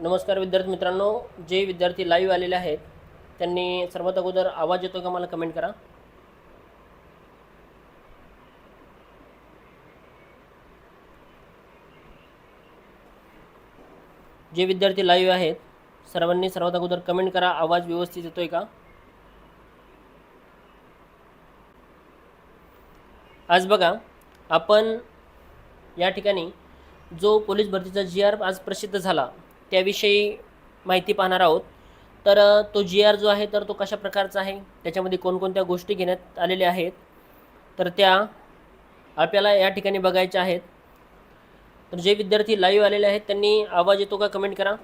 नमस्कार विद्यार्थी मित्रांनो जे विद्यार्थी लाईव्ह आलेले आहेत त्यांनी सर्वात अगोदर आवाज येतो का मला कमेंट करा. जे विद्यार्थी लाईव्ह आहेत सर्वांनी सर्वात अगोदर कमेंट करा आवाज व्यवस्थित येतोय का? आज बघा आपण या ठिकाणी जो पोलीस भरतीचा जी आर आज प्रसिद्ध झाला त्याविषयी माहिती पाहणार आहोत. तर तो जी आर जो आहे तर तो कशा प्रकारचा आहे? त्याच्यामध्ये कोणकोणत्या गोष्टी घेण्यात आलेल्या आहेत? तर त्या आपल्याला या ठिकाणी बघायच्या आहेत. तर जे विद्यार्थी लाईव्ह आलेले आहेत त्यांनी आवाज येतो का? कमेंट करा.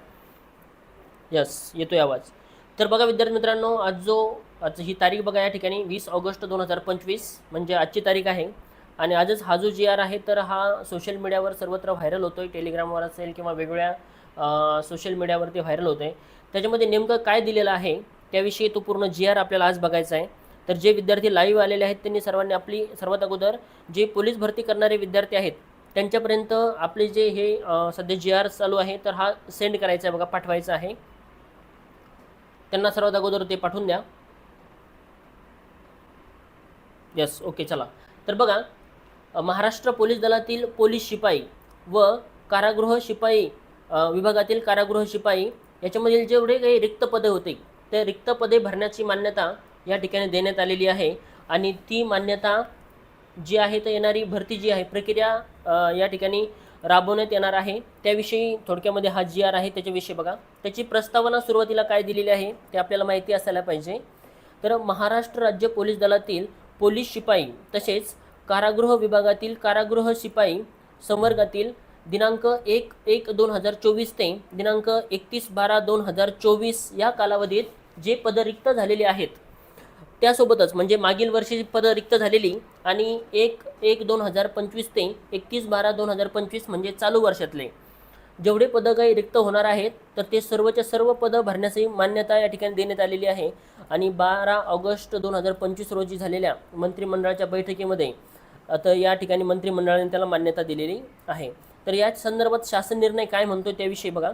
यस येतोय आवाज. तर बघा विद्यार्थी मित्रांनो आज जो आज ही तारीख बघा या ठिकाणी वीस ऑगस्ट दोन हजार पंचवीस म्हणजे आजची तारीख आहे. आणि आजच हा जो जी आर आहे तर हा सोशल मीडियावर सर्वत्र व्हायरल होतो आहे टेलिग्रामवर असेल किंवा वेगवेगळ्या सोशल मीडियावरती व्हायरल होतं आहे त्याच्यामध्ये नेमकं काय दिलेलं आहे त्याविषयी तो पूर्ण जी आर आपल्याला आज बघायचा आहे. तर जे विद्यार्थी लाईव्ह आलेले आहेत त्यांनी सर्वांनी आपली सर्वात अगोदर जे पोलीस भरती करणारे विद्यार्थी आहेत त्यांच्यापर्यंत आपले जे हे सध्या जी आर चालू आहे तर हा सेंड करायचा आहे बघा पाठवायचा आहे. त्यांना सर्वात अगोदर ते पाठवून द्या. यस ओके चला. तर बघा महाराष्ट्र पोलीस दलातील पोलीस शिपाई व कारागृह शिपाई विभागातील कारागृह शिपाई याच्यामधील जेवढे काही रिक्त पदे होते ते रिक्त पदे भरण्याची मान्यता या ठिकाणी देण्यात आलेली आहे. आणि ती मान्यता जी आहे तर येणारी भरती जी आहे प्रक्रिया या ठिकाणी राबवण्यात येणार आहे. त्याविषयी थोडक्यामध्ये हा जी आर आहे त्याच्याविषयी बघा. त्याची प्रस्तावना सुरुवातीला काय दिलेली आहे ते आपल्याला माहिती असायला पाहिजे. तर महाराष्ट्र राज्य पोलीस दलातील पोलीस शिपाई तसेच कारागृह विभागातील कारागृह शिपाई संवर्गातील दिनांक एक एक दोन हजार चोवीस ते दिनांक एकतीस बारा दोन हजार चोवीस या कालावधीत जे पद रिक्त झालेले आहेत त्यासोबतच म्हणजे मागील वर्षी पदं रिक्त झालेली आणि एक एक दोन हजार पंचवीस ते एकतीस बारा दोन हजार पंचवीस म्हणजे चालू वर्षातले. जेवढे पदं काही रिक्त होणार आहेत तर ते सर्वच्या सर्व पदं भरण्याची मान्यता या ठिकाणी देण्यात आलेली आहे. आणि बारा ऑगस्ट दोन हजार पंचवीस रोजी झालेल्या मंत्रिमंडळाच्या बैठकीमध्ये आता या ठिकाणी मंत्रिमंडळाने त्याला मान्यता दिलेली आहे. तर याच संदर्भात शासन निर्णय काय म्हणतो त्याविषयी बघा.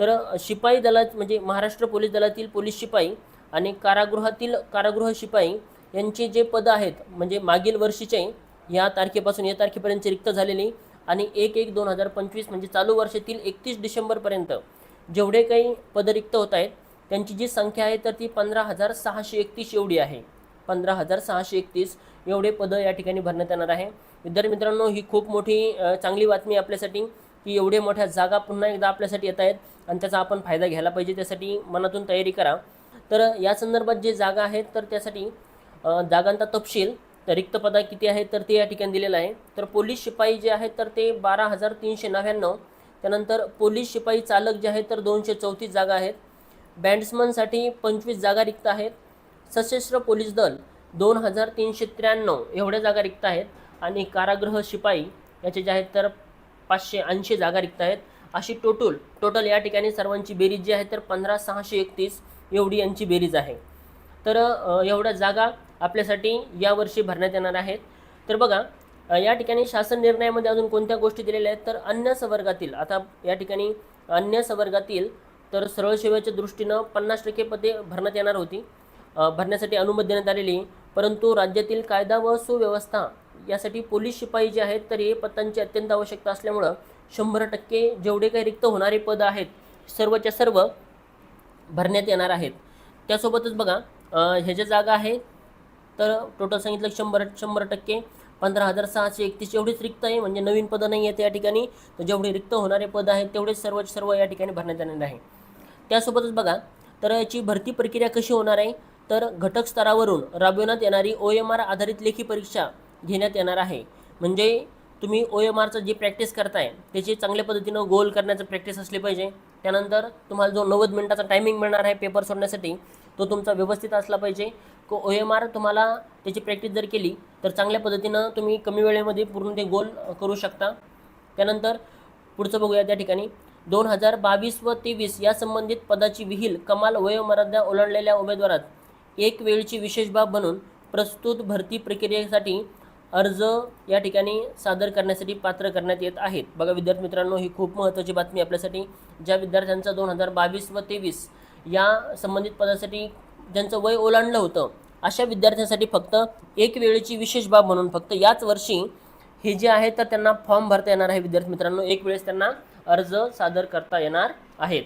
तर शिपाई दलात म्हणजे महाराष्ट्र पोलीस दलातील पोलीस शिपाई आणि कारागृहातील कारागृह शिपाई यांचे जे पदं आहेत म्हणजे मागील वर्षीचे या तारखेपासून या तारखेपर्यंत रिक्त झालेली आणि एक एक दोन हजार पंचवीस म्हणजे चालू वर्षातील एकतीस डिसेंबरपर्यंत जेवढे काही पद रिक्त होत आहेत त्यांची जी संख्या आहे तर ती पंधरा हजार सहाशे एकतीस एवढी आहे. पंधरा हजार सहाशे एकतीस एवढे पदं या ठिकाणी भरण्यात येणार आहे. विद्यार्थी मित्रांनो ही खूप मोठी चांगली बातमी आपल्यासाठी की एवढे मोठ्या जागा पुन्हा एकदा आपल्यासाठी येत आहेत आणि त्याचा आपण फायदा घ्यायला पाहिजे. त्यासाठी मनातून तयारी करा. तर या संदर्भात जे जागा आहेत तर त्यासाठी जागांचा तपशील तर रिक्त पदा किती आहेत तर ते या ठिकाणी दिलेलं आहे. तर पोलीस शिपाई जे आहेत तर ते बारा हजार तीनशे नव्याण्णव. त्यानंतर पोलीस शिपाई चालक जे आहेत तर दोनशे चौतीस जागा आहेत. बँड्समनसाठी पंचवीस जागा रिक्त आहेत. सशस्त्र पोलीस दल दोन हजार तीनशे त्र्याण्णव एवढ्या जागा रिक्त आहेत. आणि कारागृह शिपाई याचे जे आहेत तर पाचशे ऐंशी जागा रिक्त आहेत. अशी टोटल टोटल या ठिकाणी सर्वांची बेरीज जी आहे तर पंधरा सहाशे एकतीस एवढी यांची बेरीज आहे. तर एवढ्या जागा आपल्यासाठी यावर्षी भरण्यात येणार आहेत. तर बघा या ठिकाणी शासन निर्णयामध्ये अजून कोणत्या गोष्टी दिलेल्या आहेत तर अन्य सवर्गातील आता या ठिकाणी अन्य सवर्गातील तर सरळ सेवेच्या दृष्टीनं पन्नास टक्के पदे भरण्यात येणार होती. भरण्यासाठी अनुमती देण्यात आलेली परंतु राज्यातील कायदा व सुव्यवस्था यासाठी पोलीस शिपाई जे आहेत तर हे पदांची अत्यंत आवश्यकता असल्यामुळं शंभर टक्के जेवढे काही रिक्त होणारे पद आहेत सर्वच्या सर्व भरण्यात येणार आहेत. त्यासोबतच बघा ह्याच्या जागा आहे तर टोटल सांगितलं शंभर शंभर टक्के पंधरा हजार सहाशे एकतीस एवढीच रिक्त आहे म्हणजे नवीन पदं नाही आहेत या ठिकाणी तर जेवढे रिक्त होणारे पद आहेत तेवढेच सर्व सर्व या ठिकाणी भरण्यात येणार आहे. त्यासोबतच बघा तर याची भरती प्रक्रिया कशी होणार आहे तर घटक स्तरावरून राबविण्यात येणारी ओ एम आर आधारित लेखी परीक्षा घेण्यात येणार आहे. म्हणजे तुम्ही ओ एम आरचं जी प्रॅक्टिस करताय त्याची चांगल्या पद्धतीनं गोल करण्याचं प्रॅक्टिस असली पाहिजे. त्यानंतर तुम्हाला जो नव्वद मिनिटाचा टायमिंग मिळणार आहे पेपर सोडण्यासाठी तो तुमचा व्यवस्थित असला पाहिजे. ओ एम आर तुम्हाला त्याची प्रॅक्टिस जर केली तर चांगल्या पद्धतीनं तुम्ही कमी वेळेमध्ये पूर्ण ते गोल करू शकता. त्यानंतर पुढचं बघूया त्या ठिकाणी. दोन हजार बावीस व तेवीस या संबंधित पदाची विहील कमाल वयोमर्यादा ओलांडलेल्या उमेदवारात एक वेळची विशेष बाब म्हणून प्रस्तुत भरती प्रक्रियेसाठी अर्ज या ठिकाणी सादर करण्यासाठी पात्र करण्यात येत आहेत. बघा विद्यार्थी मित्रांनो ही खूप महत्त्वाची बातमी आपल्यासाठी. ज्या विद्यार्थ्यांचा दोन हजार बावीस व तेवीस या संबंधित पदासाठी ज्यांचं वय ओलांडलं होतं अशा विद्यार्थ्यांसाठी फक्त एक वेळेची विशेष बाब म्हणून फक्त याच वर्षी हे जे आहे तर त्यांना फॉर्म भरता येणार आहे. विद्यार्थी मित्रांनो एक वेळेस त्यांना अर्ज सादर करता येणार आहेत.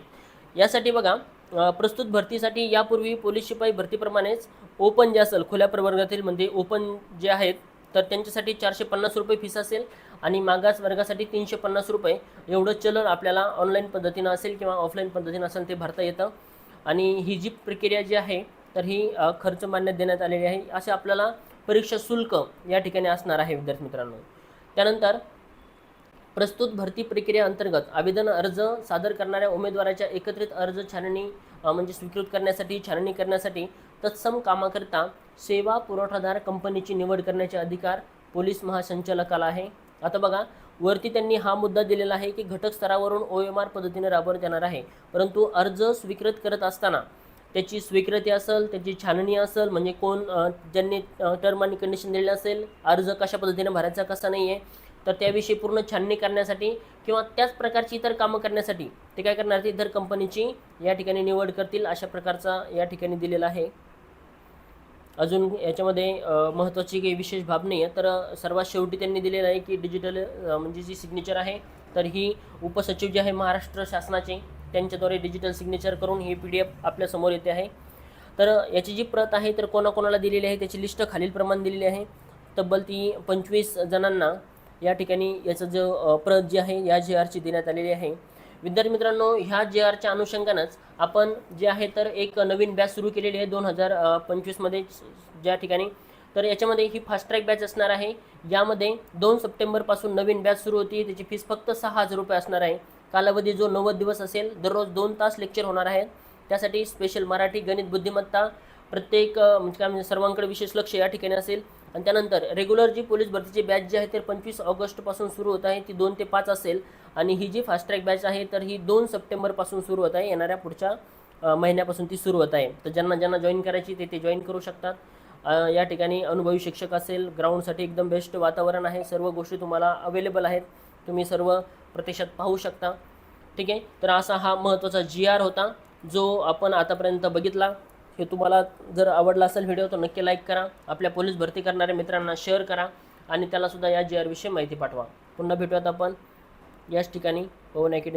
यासाठी बघा प्रस्तुत भरतीसाठी यापूर्वी पोलीस शिपाई भरतीप्रमाणेच ओपन जे असेल खुल्या प्रवर्गातील म्हणजे ओपन जे आहेत तर त्यांच्यासाठी चारशे पन्नास रुपये फीस असेल आणि मागास वर्गासाठी तीनशे पन्नास रुपये. एवढं चलन आपल्याला ऑनलाईन पद्धतीनं असेल किंवा ऑफलाईन पद्धतीनं असेल ते भरता येतं. आणि ही जी प्रक्रिया जी आहे तर ही खर्च मान्यता देण्यात आलेली आहे. असे आपल्याला परीक्षा शुल्क या ठिकाणी असणार आहे विद्यार्थी मित्रांनो. त्यानंतर प्रस्तुत भरती प्रक्रियेअंतर्गत आवेदन अर्ज सादर करणाऱ्या उमेदवाराच्या एकत्रित अर्ज छाननी म्हणजे स्वीकृत करण्यासाठी छाननी करण्यासाठी तत्सम कामाकरिता सेवा पुरवठादार कंपनीची निवड करण्याचे अधिकार पोलीस महासंचालकाला आहे. आता बघा वरती त्यांनी हा मुद्दा दिलेला आहे की घटक स्तरावरून ओ एम आर पद्धतीने राबवण्यात येणार आहे. परंतु अर्ज स्वीकृत करत असताना त्याची स्वीकृती असेल त्याची छाननी असेल म्हणजे कोण ज्यांनी टर्म आणि कंडिशन दिलेलं असेल अर्ज कशा पद्धतीने भरायचा कसा नाही आहे तर त्याविषयी पूर्ण छाननी करण्यासाठी किंवा त्याच प्रकारची इतर कामं करण्यासाठी ते काय करणार ते इतर कंपनीची या ठिकाणी निवड करतील अशा प्रकारचा या ठिकाणी दिलेला आहे. अजून याच्यामध्ये महत्त्वाची काही विशेष बाब नाही आहे. तर सर्वात शेवटी त्यांनी दिलेलं आहे की डिजिटल म्हणजे जी सिग्नेचर आहे तर ही उपसचिव जे आहे महाराष्ट्र शासनाचे त्यांच्याद्वारे डिजिटल सिग्नेचर करून ही पी डी एफ आपल्यासमोर येते आहे. तर याची जी प्रत आहे तर कोणाकोणाला दिलेली आहे त्याची लिस्ट खालीलप्रमाणे दिलेली आहे. तब्बल ती पंचवीस जणांना या ठिकाणी याचं जो प्रत जी आहे या जे आरची देण्यात आलेली आहे. विद्यार्थी मित्रांनो ह्या जे आरच्या अनुषंगानंच आपण जे आहे तर एक नवीन बॅच सुरू केलेली आहे दोन हजार पंचवीसमध्ये ज्या ठिकाणी तर याच्यामध्ये ही फास्ट ट्रॅक बॅच असणार आहे. यामध्ये दोन सप्टेंबरपासून नवीन बॅच सुरू होती. त्याची फीस फक्त सहा हजार रुपये असणार आहे. कालावधी जो नव्वद दिवस असेल दररोज दोन तास लेक्चर होणार आहेत त्यासाठी स्पेशल मराठी गणित बुद्धिमत्ता प्रत्येक म्हणजे काय म्हणजे सर्वांकडे विशेष लक्ष या ठिकाणी असेल. आणि त्यानंतर रेग्युलर जी पोलीस भरतीची बॅच जी आहे ते पंचवीस ऑगस्टपासून सुरू होत आहे. ती दोन ते पाच असेल. आणि ही जी फास्ट ट्रॅक बॅच आहे तर ही दोन सप्टेंबरपासून सुरू होत आहे. येणाऱ्या पुढच्या महिन्यापासून ती सुरू होत आहे. तर ज्यांना ज्यांना जॉईन करायची ते ते जॉईन करू शकतात. या ठिकाणी अनुभवी शिक्षक असेल ग्राउंडसाठी एकदम बेस्ट वातावरण आहे. सर्व गोष्टी तुम्हाला अवेलेबल आहेत. तुम्ही सर्व प्रत्यक्षात पाहू शकता. ठीक आहे? तर असा हा महत्त्वाचा जी आर होता जो आपण आतापर्यंत बघितला. हे तुम्हाला जर आवडला असेल व्हिडिओ तर नक्की लाईक करा. आपल्या पोलीस भरती करणाऱ्या मित्रांना शेअर करा आणि त्यालासुद्धा या जी आरविषयी माहिती पाठवा. पुन्हा भेटूयात आपण. याच ठिकाणी पवन अकॅडमी